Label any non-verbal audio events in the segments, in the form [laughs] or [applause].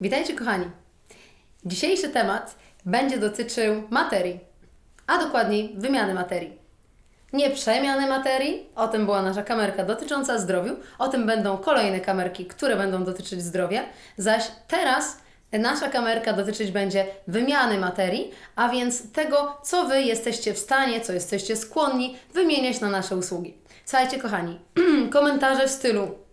Witajcie kochani. Dzisiejszy temat będzie dotyczył materii, a dokładniej wymiany materii. Nie przemiany materii, o tym była nasza kamerka dotycząca zdrowiu, o tym będą kolejne kamerki, które będą dotyczyć zdrowia, zaś teraz nasza kamerka dotyczyć będzie wymiany materii, a więc tego, co Wy jesteście w stanie, co jesteście skłonni wymieniać na nasze usługi. Słuchajcie kochani, [clears throat] komentarze w stylu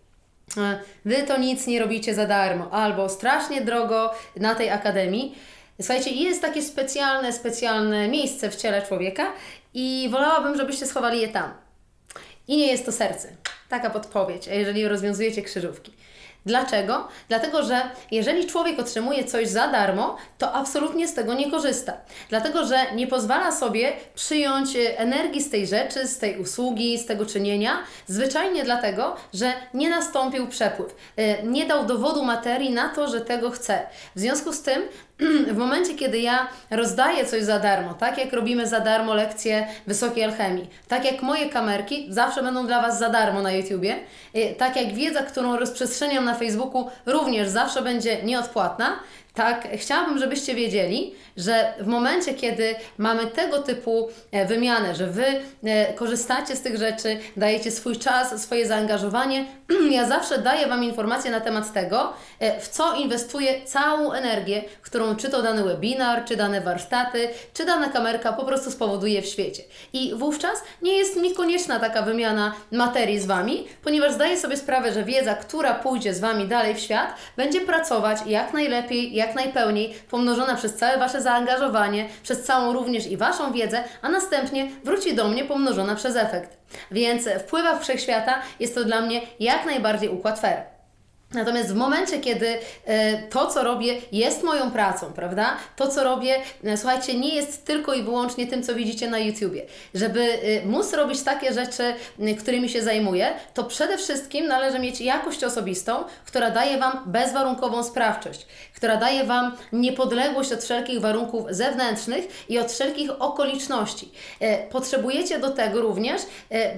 Wy to nic nie robicie za darmo, albo strasznie drogo na tej akademii. Słuchajcie, jest takie specjalne, specjalne miejsce w ciele człowieka i wolałabym, żebyście schowali je tam. I nie jest to serce. Taka podpowiedź, jeżeli rozwiązujecie krzyżówki. Dlaczego? Dlatego, że jeżeli człowiek otrzymuje coś za darmo, to absolutnie z tego nie korzysta. Dlatego, że nie pozwala sobie przyjąć e, energii z tej rzeczy, z tej usługi, z tego czynienia, zwyczajnie dlatego, że nie nastąpił przepływ. E, Nie dał dowodu materii na to, że tego chce. W związku z tym, [clears throat] w momencie, kiedy ja rozdaję coś za darmo, tak jak robimy za darmo lekcje wysokiej alchemii, tak jak moje kamerki zawsze będą dla Was za darmo na YouTubie, y, tak jak wiedza, którą rozprzestrzeniam na Facebooku, również zawsze będzie nieodpłatna, tak, chciałabym, żebyście wiedzieli, że w momencie, kiedy mamy tego typu e, wymianę, że Wy e, korzystacie z tych rzeczy, dajecie swój czas, swoje zaangażowanie, [clears throat] ja zawsze daję Wam informacje na temat tego, e, w co inwestuję całą energię, którą czy to dany webinar, czy dane warsztaty, czy dana kamerka po prostu spowoduje w świecie. I wówczas nie jest mi konieczna taka wymiana materii z Wami, ponieważ zdaję sobie sprawę, że wiedza, która pójdzie z Wami dalej w świat, będzie pracować jak najlepiej, jak najpełniej, pomnożona przez całe Wasze zaangażowanie, przez całą również i Waszą wiedzę, a następnie wróci do mnie pomnożona przez efekt. Więc w wszechświata jest to dla mnie jak najbardziej układ fair. Natomiast w momencie, kiedy e, to, co robię, jest moją pracą, prawda? To, co robię, e, słuchajcie, nie jest tylko i wyłącznie tym, co widzicie na YouTubie. Żeby e, móc robić takie rzeczy, którymi się zajmuję, to przede wszystkim należy mieć jakość osobistą, która daje Wam bezwarunkową sprawczość, która daje Wam niepodległość od wszelkich warunków zewnętrznych i od wszelkich okoliczności. Potrzebujecie do tego również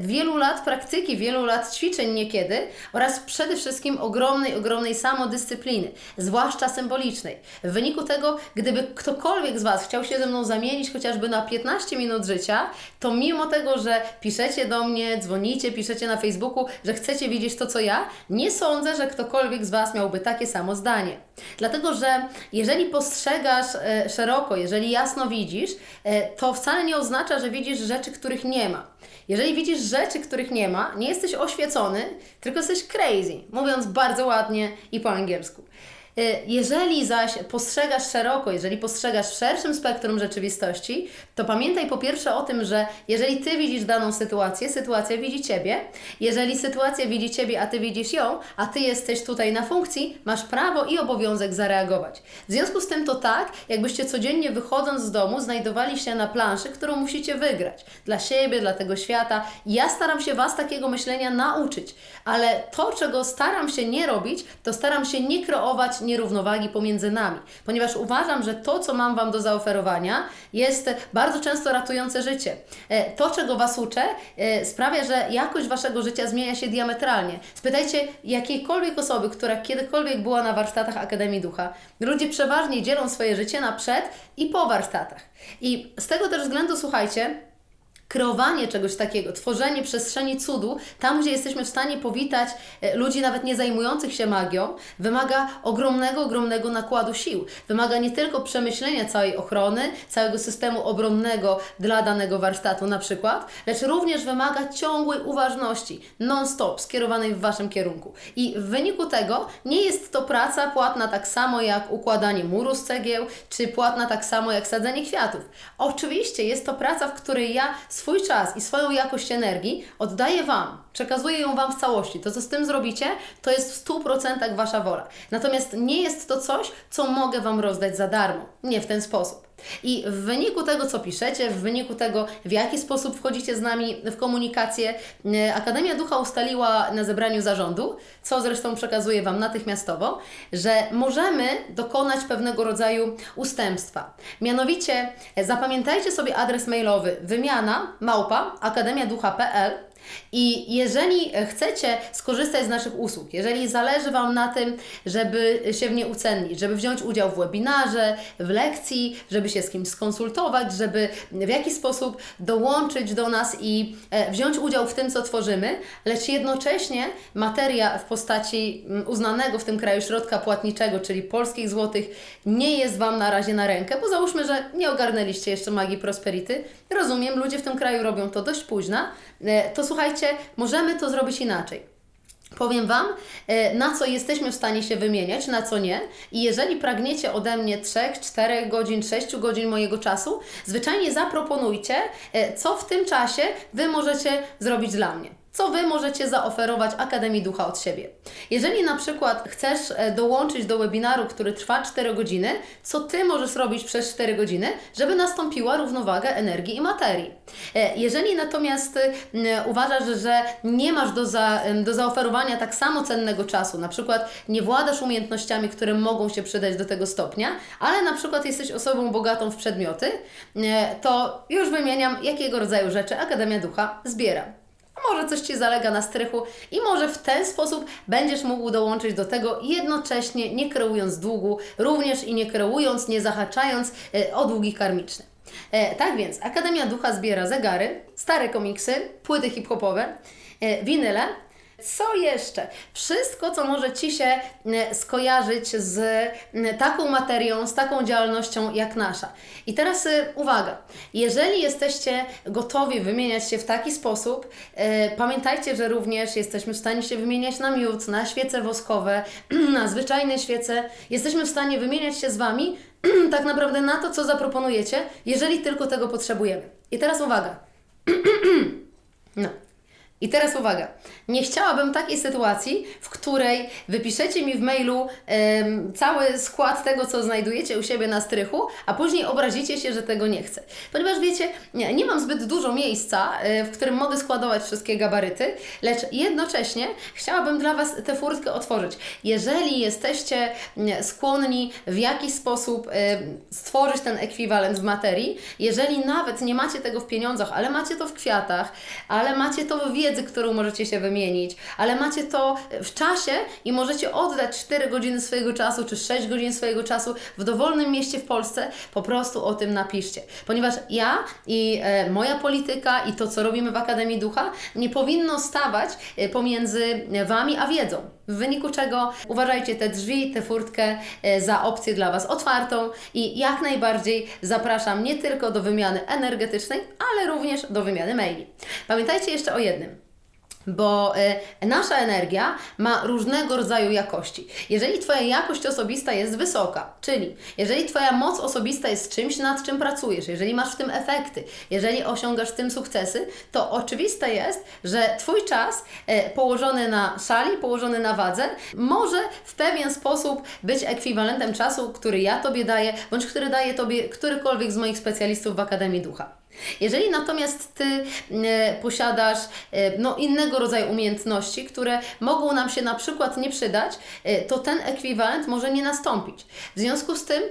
wielu lat praktyki, wielu lat ćwiczeń niekiedy oraz przede wszystkim ogromnej, ogromnej samodyscypliny, zwłaszcza symbolicznej. W wyniku tego, gdyby ktokolwiek z Was chciał się ze mną zamienić chociażby na 15 minut życia, to mimo tego, że piszecie do mnie, dzwonicie, piszecie na Facebooku, że chcecie widzieć to, co ja, nie sądzę, że ktokolwiek z Was miałby takie samo zdanie. Dlatego, że jeżeli postrzegasz e, szeroko, jeżeli jasno widzisz, e, to wcale nie oznacza, że widzisz rzeczy, których nie ma. Jeżeli widzisz rzeczy, których nie ma, nie jesteś oświecony, tylko jesteś crazy, mówiąc bardzo ładnie i po angielsku. E, Jeżeli zaś postrzegasz szeroko, jeżeli postrzegasz w szerszym spektrum rzeczywistości, to pamiętaj po pierwsze o tym, że jeżeli Ty widzisz daną sytuację, sytuacja widzi Ciebie. Jeżeli sytuacja widzi Ciebie, a Ty widzisz ją, a Ty jesteś tutaj na funkcji, masz prawo i obowiązek zareagować. W związku z tym to tak, jakbyście codziennie wychodząc z domu znajdowali się na planszy, którą musicie wygrać. Dla siebie, dla tego świata. Ja staram się Was takiego myślenia nauczyć, ale to, czego staram się nie robić, to staram się nie kreować nierównowagi pomiędzy nami, ponieważ uważam, że to, co mam Wam do zaoferowania, jest bardzo często ratujące życie. E, To, czego Was uczę, e, sprawia, że jakość Waszego życia zmienia się diametralnie. Spytajcie jakiejkolwiek osoby, która kiedykolwiek była na warsztatach Akademii Ducha. Ludzie przeważnie dzielą swoje życie na przed i po warsztatach. I z tego też względu, słuchajcie, kreowanie czegoś takiego, tworzenie przestrzeni cudu, tam gdzie jesteśmy w stanie powitać e, ludzi nawet nie zajmujących się magią, wymaga ogromnego, ogromnego nakładu sił. Wymaga nie tylko przemyślenia całej ochrony, całego systemu obronnego dla danego warsztatu na przykład, lecz również wymaga ciągłej uważności, non-stop, skierowanej w Waszym kierunku. I w wyniku tego nie jest to praca płatna tak samo jak układanie muru z cegieł, czy płatna tak samo jak sadzenie kwiatów. Oczywiście jest to praca, w której ja swój czas i swoją jakość energii oddaję Wam, przekazuję ją Wam w całości. To, co z tym zrobicie, to jest w 100% Wasza wola. Natomiast nie jest to coś, co mogę Wam rozdać za darmo. Nie w ten sposób. I w wyniku tego, co piszecie, w wyniku tego, w jaki sposób wchodzicie z nami w komunikację, e, Akademia Ducha ustaliła na zebraniu zarządu, co zresztą przekazuję Wam natychmiastowo, że możemy dokonać pewnego rodzaju ustępstwa. Mianowicie, e, zapamiętajcie sobie adres mailowy wymiana małpa akademiaducha.pl I jeżeli chcecie skorzystać z naszych usług, jeżeli zależy Wam na tym, żeby się w nie ucennić, żeby wziąć udział w webinarze, w lekcji, żeby się z kimś skonsultować, żeby w jakiś sposób dołączyć do nas i e, wziąć udział w tym, co tworzymy, lecz jednocześnie materia w postaci mm, uznanego w tym kraju środka płatniczego, czyli polskich złotych, nie jest Wam na razie na rękę, bo załóżmy, że nie ogarnęliście jeszcze magii prosperity. Rozumiem, ludzie w tym kraju robią to dość późno. E, To słuchajcie, możemy to zrobić inaczej. Powiem Wam, e, na co jesteśmy w stanie się wymieniać, na co nie. I jeżeli pragniecie ode mnie 3, 4 godzin, 6 godzin mojego czasu, zwyczajnie zaproponujcie, e, co w tym czasie Wy możecie zrobić dla mnie. Co Wy możecie zaoferować Akademii Ducha od siebie. Jeżeli na przykład chcesz e, dołączyć do webinaru, który trwa 4 godziny, co Ty możesz robić przez 4 godziny, żeby nastąpiła równowaga energii i materii. E, Jeżeli natomiast m, uważasz, że nie masz do, za, do zaoferowania tak samo cennego czasu, na przykład nie władasz umiejętnościami, które mogą się przydać do tego stopnia, ale na przykład jesteś osobą bogatą w przedmioty, e, to już wymieniam, jakiego rodzaju rzeczy Akademia Ducha zbiera. Może coś Ci zalega na strychu i może w ten sposób będziesz mógł dołączyć do tego jednocześnie nie kreując długu, również i nie kreując, nie zahaczając e, o długi karmiczne. Tak więc Akademia Ducha zbiera zegary, stare komiksy, płyty hip-hopowe, e, winyle. Co jeszcze? Wszystko, co może Ci się skojarzyć z taką materią, z taką działalnością jak nasza. I teraz e, uwaga, jeżeli jesteście gotowi wymieniać się w taki sposób, e, pamiętajcie, że również jesteśmy w stanie się wymieniać na miód, na świece woskowe, [clears throat] na zwyczajne świece. Jesteśmy w stanie wymieniać się z Wami [clears throat] tak naprawdę na to, co zaproponujecie, jeżeli tylko tego potrzebujemy. I teraz uwaga. [clears throat] No. I teraz uwaga. Nie chciałabym takiej sytuacji, w której wypiszecie mi w mailu em, cały skład tego, co znajdujecie u siebie na strychu, a później obrazicie się, że tego nie chcę. Ponieważ wiecie, nie, nie mam zbyt dużo miejsca, e, w którym mogę składować wszystkie gabaryty, lecz jednocześnie chciałabym dla Was tę furtkę otworzyć. Jeżeli jesteście skłonni w jakiś sposób e, stworzyć ten ekwiwalent w materii, jeżeli nawet nie macie tego w pieniądzach, ale macie to w kwiatach, ale macie to w wiedzy, którą możecie się wymienić, ale macie to w czasie i możecie oddać 4 godziny swojego czasu czy 6 godzin swojego czasu w dowolnym mieście w Polsce, po prostu o tym napiszcie. Ponieważ ja i e, moja polityka i to, co robimy w Akademii Ducha, nie powinno stawać e, pomiędzy Wami a wiedzą. W wyniku czego uważajcie te drzwi, tę furtkę e, za opcję dla Was otwartą i jak najbardziej zapraszam nie tylko do wymiany energetycznej, ale również do wymiany maili. Pamiętajcie jeszcze o jednym bo e, nasza energia ma różnego rodzaju jakości. Jeżeli Twoja jakość osobista jest wysoka, czyli jeżeli Twoja moc osobista jest czymś, nad czym pracujesz, jeżeli masz w tym efekty, jeżeli osiągasz w tym sukcesy, to oczywiste jest, że Twój czas e, położony na szali, położony na wadze, może w pewien sposób być ekwiwalentem czasu, który ja Tobie daję, bądź który daje Tobie którykolwiek z moich specjalistów w Akademii Ducha. Jeżeli natomiast Ty e, posiadasz e, no, innego rodzaju umiejętności, które mogą nam się na przykład nie przydać, e, to ten ekwiwalent może nie nastąpić. W związku z tym,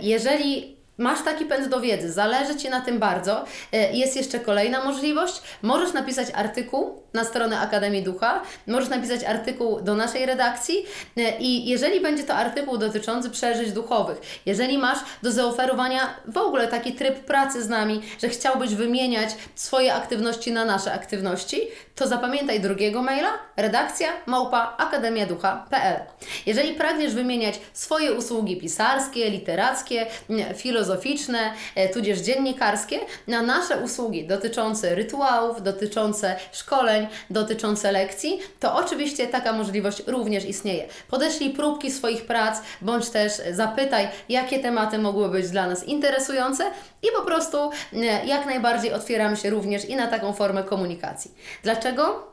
jeżeli Masz taki pęd do wiedzy, zależy Ci na tym bardzo. E, Jest jeszcze kolejna możliwość. Możesz napisać artykuł na stronę Akademii Ducha, możesz napisać artykuł do naszej redakcji e, i jeżeli będzie to artykuł dotyczący przeżyć duchowych, jeżeli masz do zaoferowania w ogóle taki tryb pracy z nami, że chciałbyś wymieniać swoje aktywności na nasze aktywności, to zapamiętaj drugiego maila redakcja małpa akademiaducha.pl. Jeżeli pragniesz wymieniać swoje usługi pisarskie, literackie, m, filozoficzne, e, tudzież dziennikarskie na nasze usługi dotyczące rytuałów, dotyczące szkoleń, dotyczące lekcji, to oczywiście taka możliwość również istnieje. Podeślij próbki swoich prac, bądź też zapytaj, jakie tematy mogły być dla nas interesujące i po prostu e, jak najbardziej otwieramy się również i na taką formę komunikacji. Dlaczego?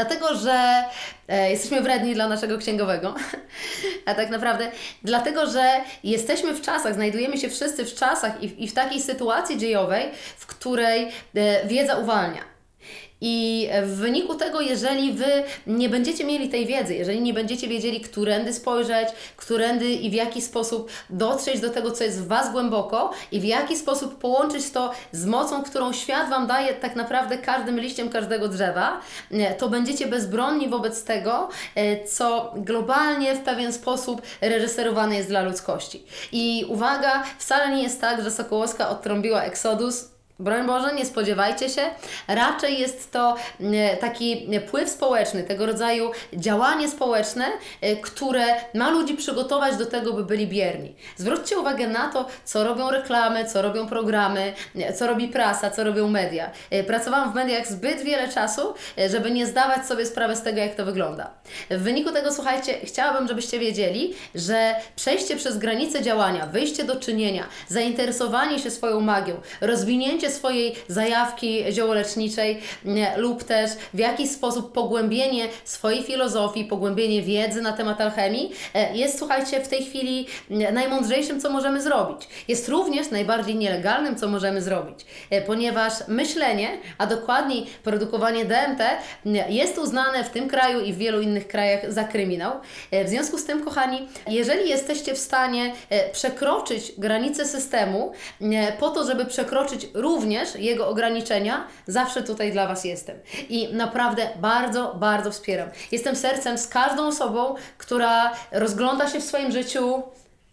Dlatego, że e, jesteśmy wredni dla naszego księgowego, [laughs] a tak naprawdę dlatego, że jesteśmy w czasach, znajdujemy się wszyscy w czasach i, i w takiej sytuacji dziejowej, w której e, wiedza uwalnia. I w wyniku tego, jeżeli Wy nie będziecie mieli tej wiedzy, jeżeli nie będziecie wiedzieli, którędy spojrzeć, którędy i w jaki sposób dotrzeć do tego, co jest w Was głęboko i w jaki sposób połączyć to z mocą, którą świat Wam daje tak naprawdę każdym liściem każdego drzewa, to będziecie bezbronni wobec tego, e, co globalnie w pewien sposób reżyserowane jest dla ludzkości. I uwaga, wcale nie jest tak, że Sokołowska odtrąbiła Exodus Broń Boże, nie spodziewajcie się. Raczej jest to e, taki pływ społeczny, tego rodzaju działanie społeczne, e, które ma ludzi przygotować do tego, by byli bierni. Zwróćcie uwagę na to, co robią reklamy, co robią programy, e, co robi prasa, co robią media. Pracowałam w mediach zbyt wiele czasu, żeby nie zdawać sobie sprawy z tego, jak to wygląda. W wyniku tego, słuchajcie, chciałabym, żebyście wiedzieli, że przejście przez granice działania, wyjście do czynienia, zainteresowanie się swoją magią, rozwinięcie swojej zajawki ziołoleczniczej lub też w jakiś sposób pogłębienie swojej filozofii, pogłębienie wiedzy na temat alchemii e, jest, słuchajcie, w tej chwili najmądrzejszym, co możemy zrobić. Jest również najbardziej nielegalnym, co możemy zrobić, e, ponieważ myślenie, a dokładniej produkowanie DMT jest uznane w tym kraju i w wielu innych krajach za kryminał. E, w związku z tym, kochani, jeżeli jesteście w stanie przekroczyć granice systemu po to, żeby przekroczyć również również jego ograniczenia, zawsze tutaj dla Was jestem. I naprawdę bardzo, bardzo wspieram. Jestem sercem z każdą osobą, która rozgląda się w swoim życiu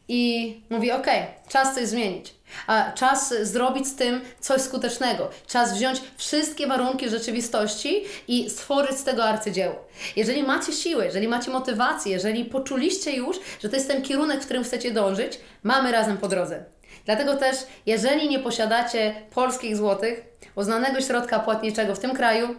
i mówi: OK, czas coś zmienić. A czas zrobić z tym coś skutecznego. Czas wziąć wszystkie warunki rzeczywistości i stworzyć z tego arcydzieło. Jeżeli macie siłę, jeżeli macie motywację, jeżeli poczuliście już, że to jest ten kierunek, w którym chcecie dążyć, mamy razem po drodze. Dlatego też, jeżeli nie posiadacie polskich złotych, uznanego środka płatniczego w tym kraju,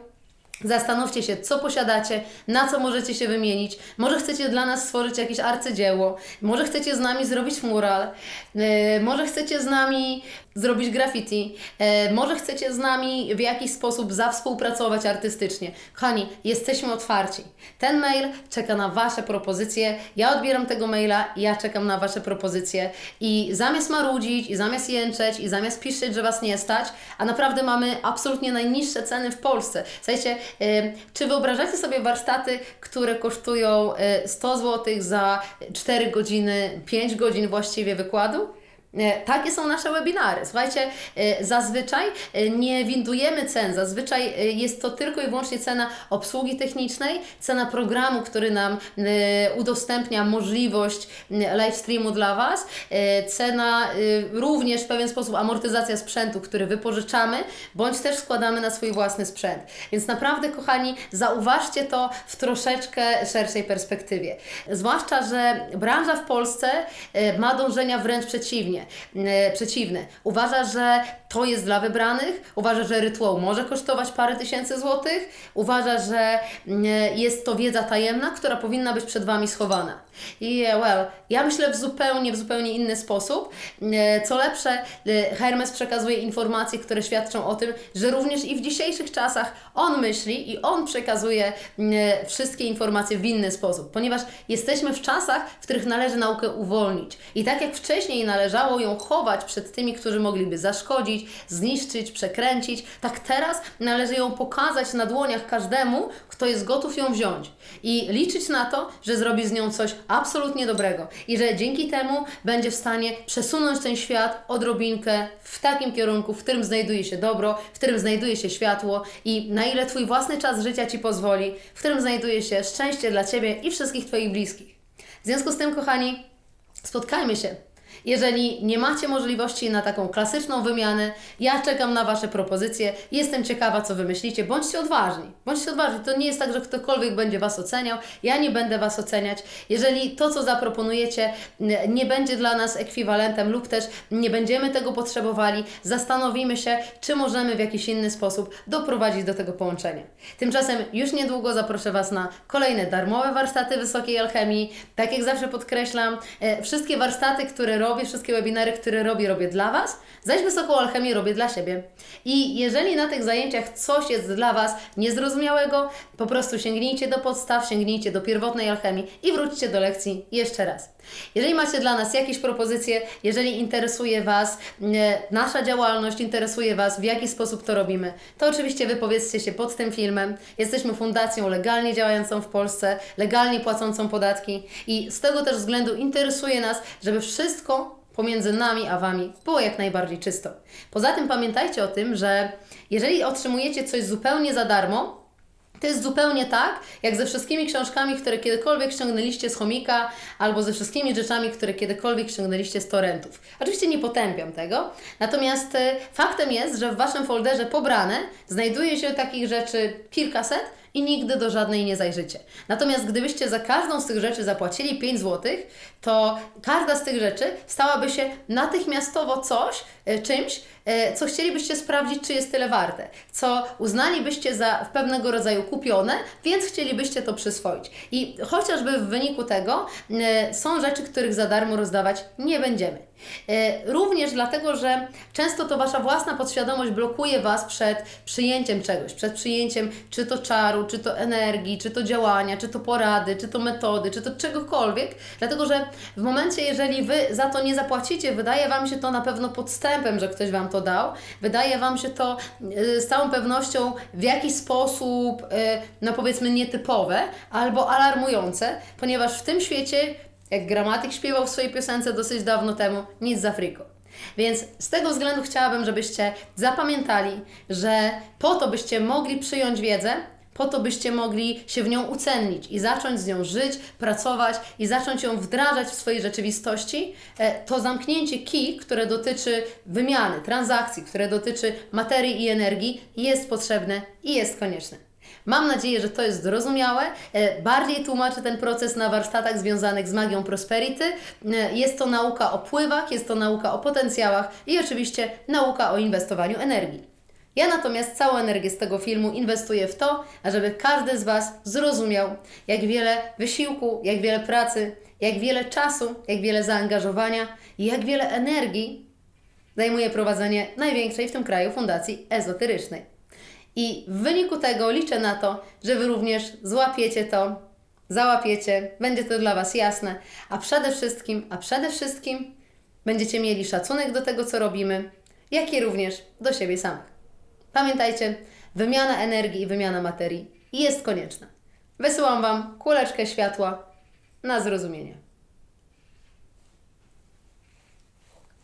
Zastanówcie się, co posiadacie, na co możecie się wymienić. Może chcecie dla nas stworzyć jakieś arcydzieło, może chcecie z nami zrobić mural, yy, może chcecie z nami zrobić graffiti, yy, może chcecie z nami w jakiś sposób zawspółpracować artystycznie. Kochani, jesteśmy otwarci. Ten mail czeka na Wasze propozycje. Ja odbieram tego maila, ja czekam na Wasze propozycje i zamiast marudzić, i zamiast jęczeć, i zamiast piszeć, że Was nie stać, a naprawdę mamy absolutnie najniższe ceny w Polsce. Słuchajcie, czy wyobrażacie sobie warsztaty, które kosztują 100 e, zł za 4 godziny, 5 godzin właściwie wykładu? E, takie są nasze webinary. Słuchajcie, e, zazwyczaj e, nie windujemy cen, zazwyczaj jest to tylko i wyłącznie cena obsługi technicznej, cena programu, który nam udostępnia możliwość live streamu dla Was, cena również w pewien sposób amortyzacja sprzętu, który wypożyczamy, bądź też składamy na swój własny sprzęt. Więc naprawdę, kochani, zauważcie to w troszeczkę szerszej perspektywie. Zwłaszcza, że branża w Polsce ma dążenia wręcz przeciwnie przeciwnie, przeciwny. Uważa, że to jest dla wybranych, uważa, że rytuał może kosztować parę tysięcy złotych, uważa, że jest to wiedza tajemna, która powinna być przed Wami schowana. Yeah, well, ja myślę w zupełnie, w zupełnie inny sposób. Co lepsze, Hermes przekazuje informacje, które świadczą o tym, że również i w dzisiejszych czasach on myśli i on przekazuje wszystkie informacje w inny sposób, ponieważ jesteśmy w czasach, w których należy naukę uwolnić. I tak jak wcześniej należało ją chować przed tymi, którzy mogliby zaszkodzić, zniszczyć, przekręcić, tak teraz należy ją pokazać na dłoniach każdemu, kto jest gotów ją wziąć i liczyć na to, że zrobi z nią coś absolutnie dobrego i że dzięki temu będzie w stanie przesunąć ten świat odrobinkę w takim kierunku, w którym znajduje się dobro, w którym znajduje się światło i na ile Twój własny czas życia Ci pozwoli, w którym znajduje się szczęście dla Ciebie i wszystkich Twoich bliskich. W związku z tym, kochani, spotkajmy się jeżeli nie macie możliwości na taką klasyczną wymianę, ja czekam na Wasze propozycje. Jestem ciekawa, co wymyślicie. Bądźcie odważni. Bądźcie odważni. To nie jest tak, że ktokolwiek będzie Was oceniał. Ja nie będę Was oceniać. Jeżeli to, co zaproponujecie, nie będzie dla nas ekwiwalentem lub też nie będziemy tego potrzebowali, zastanowimy się, czy możemy w jakiś inny sposób doprowadzić do tego połączenia. Tymczasem już niedługo zaproszę Was na kolejne darmowe warsztaty wysokiej alchemii. Tak jak zawsze podkreślam, e, wszystkie warsztaty, które robię, wszystkie webinary, które robię, robię dla Was, zaś Wysoką Alchemię robię dla siebie. I jeżeli na tych zajęciach coś jest dla Was niezrozumiałego, po prostu sięgnijcie do podstaw, sięgnijcie do pierwotnej alchemii i wróćcie do lekcji jeszcze raz. Jeżeli macie dla nas jakieś propozycje, jeżeli interesuje Was e, nasza działalność, interesuje Was w jaki sposób to robimy, to oczywiście wypowiedzcie się pod tym filmem. Jesteśmy fundacją legalnie działającą w Polsce, legalnie płacącą podatki i z tego też względu interesuje nas, żeby wszystko pomiędzy nami a Wami było jak najbardziej czysto. Poza tym pamiętajcie o tym, że jeżeli otrzymujecie coś zupełnie za darmo, to jest zupełnie tak, jak ze wszystkimi książkami, które kiedykolwiek ściągnęliście z chomika, albo ze wszystkimi rzeczami, które kiedykolwiek ściągnęliście z torrentów. Oczywiście nie potępiam tego, natomiast e, faktem jest, że w Waszym folderze pobrane znajduje się takich rzeczy kilkaset i nigdy do żadnej nie zajrzycie. Natomiast gdybyście za każdą z tych rzeczy zapłacili 5 zł, to każda z tych rzeczy stałaby się natychmiastowo coś, e, czymś, co chcielibyście sprawdzić, czy jest tyle warte, co uznalibyście za pewnego rodzaju kupione, więc chcielibyście to przyswoić. I chociażby w wyniku tego e, są rzeczy, których za darmo rozdawać nie będziemy. E, Również dlatego, że często to Wasza własna podświadomość blokuje Was przed przyjęciem czegoś, przed przyjęciem czy to czaru, czy to energii, czy to działania, czy to porady, czy to metody, czy to czegokolwiek, dlatego że w momencie, jeżeli Wy za to nie zapłacicie, wydaje Wam się to na pewno podstępem, że ktoś Wam to dał, wydaje Wam się to e, z całą pewnością w jakiś sposób, e, no powiedzmy nietypowe albo alarmujące, ponieważ w tym świecie jak gramatyk śpiewał w swojej piosence dosyć dawno temu, nic za friko. Więc z tego względu chciałabym, żebyście zapamiętali, że po to, byście mogli przyjąć wiedzę, po to, byście mogli się w nią ucennić i zacząć z nią żyć, pracować i zacząć ją wdrażać w swojej rzeczywistości, e, to zamknięcie key, które dotyczy wymiany, transakcji, które dotyczy materii i energii, jest potrzebne i jest konieczne. Mam nadzieję, że to jest zrozumiałe. E, Bardziej tłumaczę ten proces na warsztatach związanych z magią prosperity. E, Jest to nauka o pływach, jest to nauka o potencjałach i oczywiście nauka o inwestowaniu energii. Ja natomiast całą energię z tego filmu inwestuję w to, ażeby każdy z Was zrozumiał, jak wiele wysiłku, jak wiele pracy, jak wiele czasu, jak wiele zaangażowania i jak wiele energii zajmuje prowadzenie największej w tym kraju fundacji ezoterycznej. I w wyniku tego liczę na to, że Wy również złapiecie to, załapiecie, będzie to dla Was jasne, a przede wszystkim, a przede wszystkim będziecie mieli szacunek do tego, co robimy, jak i również do siebie samych. Pamiętajcie, wymiana energii i wymiana materii jest konieczna. Wysyłam Wam kuleczkę światła na zrozumienie.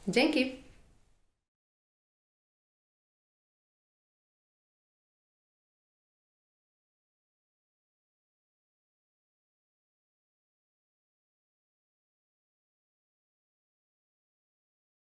Dzięki!